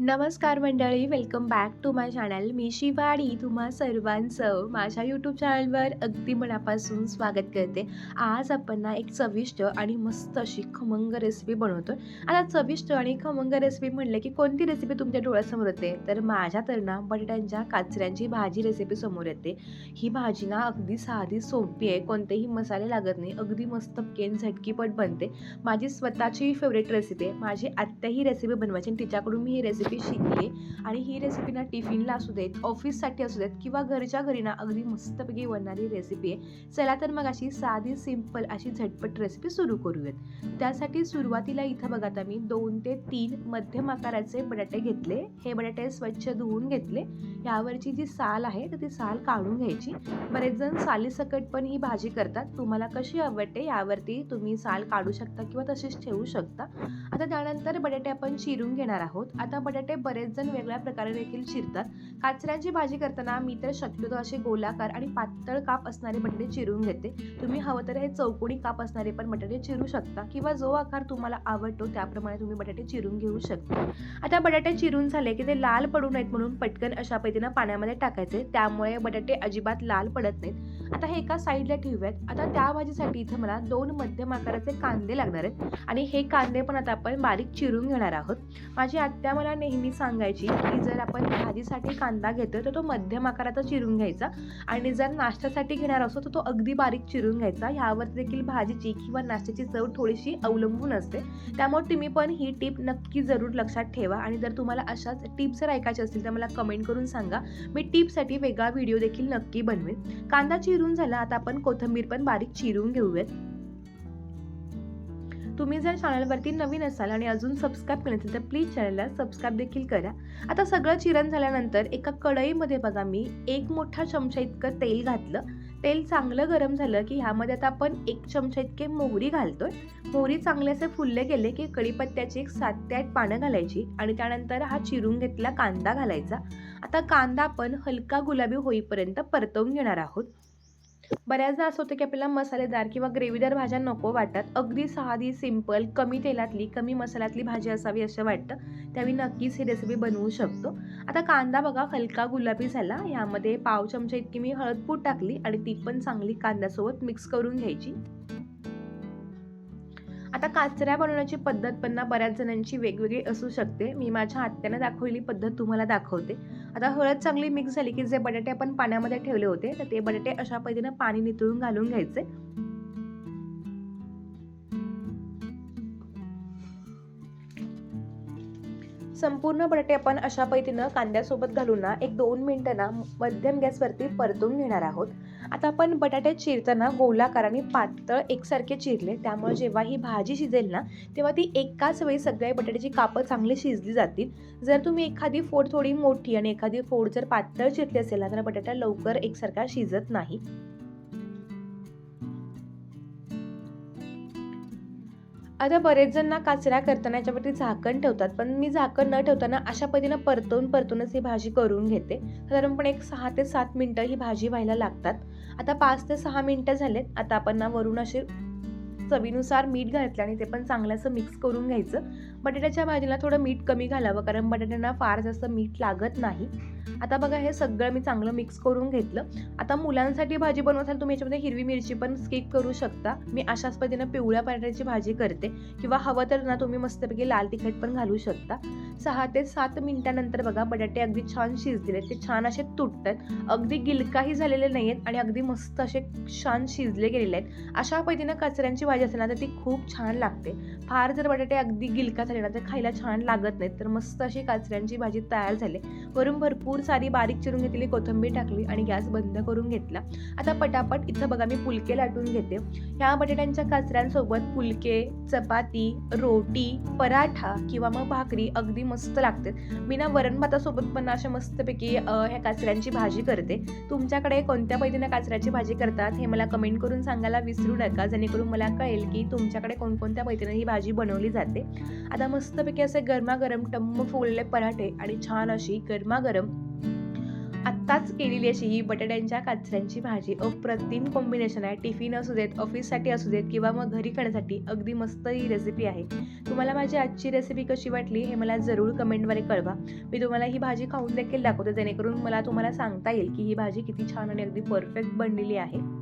नमस्कार मंडळी welcome back to my channel मी शिवाडी तुम्हा सर्वांचं माझ्या यूट्यूब चॅनलवर अगदी मनापासून स्वागत करते. आज आपण ना एक चविष्ट आणि मस्त अशी खमंग रेसिपी बनवतो आता चविष्ट आणि खमंग रेसिपी म्हणलं की कोणती रेसिपी तुमच्या डोळ्यासमोर येते? तर माझ्या तर ना बटाट्यांच्या काचऱ्यांची भाजी रेसिपी समोर येते. ही भाजी ना अगदी साधी सोपी आहे. कोणतेही मसाले लागत नाही. अगदी मस्त केन झटकीपट बनते. माझी स्वतःची फेवरेट रेसिपी आहे. माझी आत्या ही रेसिपी बनवायची आणि तिच्याकडून मी ही रेसिपी বেশি দিয়ে आणि ही रेसिपी ना टिफिनला असू देत ऑफिससाठी असू देत किंवा घरच्या घरी ना अगदी मस्तपैकी बनणारी रेसिपी आहे. चला तर मग अशी साधी सिंपल अशी झटपट रेसिपी सुरू करूयात. त्यासाठी सुरुवातीला इथं बघा आता मी दोन ते तीन मध्यम आकाराचे बटाटे घेतले. हे बटाटे स्वच्छ धुवून घेतले. यावरची जी साल आहे तर ती साल काढून घ्यायची. बरेच जण सालीसकट पण ही भाजी करतात. तुम्हाला कशी आवडते यावरती तुम्ही साल काढू शकता किंवा तशीच ठेवू शकता. आता त्यानंतर बटाटे आपण चिरून घेणार आहोत. आता बटाटे बरेच जण वेगळ्या प्रकारे देखील शिरतात. काचऱ्यांची भाजी करताना मी तर शक्यतो असे गोलाकार आणि पातळ काप असणारे बटाटे चिरून घेते. तुम्ही हवं तर हे चौकोनी काप असणारे पण बटाटे चिरू शकता किंवा जो आकार तुम्हाला आवडतो त्याप्रमाणे तुम्ही बटाटे चिरून घेऊ शकता. आता बटाटे चिरून झाले की ते लाल पडू नयेत म्हणून पटकन अशा पद्धतीनं पाण्यामध्ये टाकायचे. त्यामुळे बटाटे अजिबात लाल पडत नाहीत. आता हे एका साईडला ठेवूयात. आता त्या भाजीसाठी इथं मला दोन मध्यम आकाराचे कांदे लागणार आहेत. आणि हे कांदे पण आता आपण बारीक चिरून घेणार आहोत. माझी आत्या मला नेहमी सांगायची की जर आपण भाजीसाठी कांदे कांदा घेतो तर तो मध्यम आकाराचा चिरून घ्यायचा. आणि जर नाश्त्यासाठी घेणार असतो तर तो अगदी बारीक चिरून घ्यायचा. ह्यावर देखील भाजीची किंवा नाश्त्याची चव थोडीशी अवलंबून असते. त्यामुळे तुम्ही पण ही टीप नक्की जरूर लक्षात ठेवा. आणि जर तुम्हाला अशाच टिप्स जर ऐकायचे असतील तर मला कमेंट करून सांगा. मी टिपसाठी वेगळा व्हिडिओ देखील नक्की बनवेन. कांदा चिरून झाला आता आपण कोथिंबीर पण बारीक चिरून घेऊयात. तुम्ही जर चॅनलवरती नवीन असाल आणि अजून सबस्क्राईब केलं नसेल तर प्लीज चॅनलला सबस्क्राईब देखील करा. आता सगळं चिरण झाल्यानंतर एका कढईमध्ये बघा मी एक मोठा चमचा इतकं तेल घातलं. तेल चांगलं गरम झालं की ह्यामध्ये आता आपण एक चमचा इतके मोहरी घालतोय. मोहरी चांगले असे फुलले गेले की कढीपत्त्याची एक सात ते आठ पानं घालायची आणि त्यानंतर हा चिरून घेतला कांदा घालायचा. आता कांदा आपण हलका गुलाबी होईपर्यंत परतवून घेणार आहोत. बऱ्याचदा असं होतं की आपल्याला मसालेदार किंवा ग्रेव्हीदार भाज्या नको वाटतात अगदी साधी सिंपल कमी तेलातली कमी मसाल्यातली भाजी असावी असं वाटतं. त्यावेळी नक्कीच ही रेसिपी बनवू शकतो. आता कांदा बघा हलका गुलाबी झाला. यामध्ये पाव चमचा इतकी मी हळदपूड टाकली आणि ती पण चांगली कांद्यासोबत मिक्स करून घ्यायची. आता काचऱ्या बनवण्याची पद्धत पण ना बऱ्याच जणांची वेगवेगळी असू शकते. मी माझ्या आत्यानं दाखवलेली पद्धत तुम्हाला दाखवते. आता हळद चांगली मिक्स झाली की जे बटाटे आपण पाण्यामध्ये ठेवले होते तर ते बटाटे अशा पद्धतीने पाणी नितळून घालून घ्यायचे. संपूर्ण बटाटे आपण अशा पद्धतीनं कांद्यासोबत घालून ना एक दोन मिनटं ना मध्यम गॅसवरती परतून घेणार आहोत. आता आपण बटाटे चिरताना गोलाकार आणि पातळ एकसारखे चिरले. त्यामुळे जेव्हा ही भाजी शिजेल ना तेव्हा ती एकाच वेळी सगळ्या बटाट्याची कापं चांगली शिजली जातील. जर तुम्ही एखादी फोड थोडी मोठी आणि एखादी फोड जर पातळ चिरली असेल ना तर बटाटा लवकर एकसारखा शिजत नाही. आता बरेच जण ना काचऱ्या करताना याच्यावरती झाकण ठेवतात पण मी झाकण न ठेवताना अशा पद्धतीनं परतवून परतूनच ही भाजी करून घेते. साधारणपणे एक सहा ते सात मिनटं ही भाजी व्हायला लागतात. आता पाच ते सहा मिनटं झालेत. आता आपण ना वरून असे चवीनुसार मीठ घातलं आणि ते पण चांगलं असं मिक्स करून घ्यायचं. बटाट्याच्या भाजीला थोडं मीठ कमी घालावं कारण बटाट्यांना फार जास्त मीठ लागत नाही. आता बघा हे सगळं मी चांगलं मिक्स करून घेतलं. आता मुलांसाठी भाजी बनवताना तुम्ही याच्यामध्ये हिरवी मिरची पण स्किप करू शकता. मी अशाच पद्धतीनं पिवळ्या बटाट्याची भाजी करते. किंवा हवं तर ना तुम्ही मस्तपैकी लाल तिखट पण घालू शकता. सहा ते सात मिनिटानंतर बघा बटाटे अगदी छान शिजलेले ते छान असे तुटतात. अगदी गिलकाही झालेले नाही आहेत आणि अगदी मस्त असे छान शिजले गेलेले आहेत. अशा पद्धतीनं कचऱ्यांची भाजी असेल ना तर ती खूप छान लागते. फार जर बटाटे अगदी गिलका झाले ना तर खायला छान लागत नाहीत तर मस्त अशी काचऱ्यांची भाजी तयार झाली. वरून भरपूर सारी बारीक चिरून घेतलेली कोथिंबीर टाकली आणि गॅस बंद करून घेतला. आता पटापट इथं बघा मी पुलके लाटून घेते. ह्या बटाट्यांच्या काचऱ्यांसोबत पुलके चपाती रोटी पराठा किंवा मग भाकरी अगदी मस्त लागते मी ना वरण भातासोबत पण अशा मस्तपैकी ह्या काचऱ्यांची भाजी करते. तुमच्याकडे कोणत्या पद्धतीनं काचऱ्याची भाजी करतात हे मला कमेंट करून सांगायला विसरू नका. जेणेकरून मला कळेल की तुमच्याकडे कोणकोणत्या पद्धतीनं ही भाजी बनवली जाते. आता मस्तपैकी असे गरमागरम टम्म फुलले पराठे आणि छान अशी गरमागरम आत्ताच केलेली अशी ही बटाट्यांच्या काचऱ्यांची भाजी. अप्रतिम कॉम्बिनेशन आहे. टिफिन असू देत ऑफिससाठी असू देत किंवा मग घरी खाण्यासाठी अगदी मस्त ही रेसिपी आहे. तुम्हाला माझी आजची रेसिपी कशी वाटली हे मला जरूर कमेंटद्वारे कळवा. मी तुम्हाला ही भाजी खाऊन देखील दाखवते जेणेकरून मला तुम्हाला सांगता येईल की ही भाजी किती छान आणि अगदी परफेक्ट बनलेली आहे.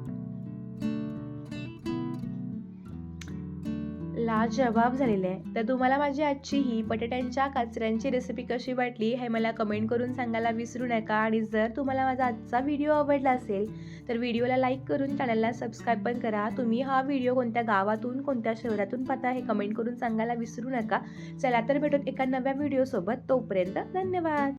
लाजवाब झालेले आहे. तर तुम्हाला माझी आजची ही बटाट्यांच्या काचऱ्यांची रेसिपी कशी वाटली हे मला कमेंट करून सांगायला विसरू नका. आणि जर तुम्हाला माझा आजचा व्हिडिओ आवडला असेल तर व्हिडिओला लाईक करून चॅनलला सबस्क्राईब पण करा. तुम्ही हा व्हिडिओ कोणत्या गावातून कोणत्या शहरातून पाहता हे कमेंट करून सांगायला विसरू नका. चला तर भेटूत एका नव्या व्हिडिओसोबत तोपर्यंत धन्यवाद!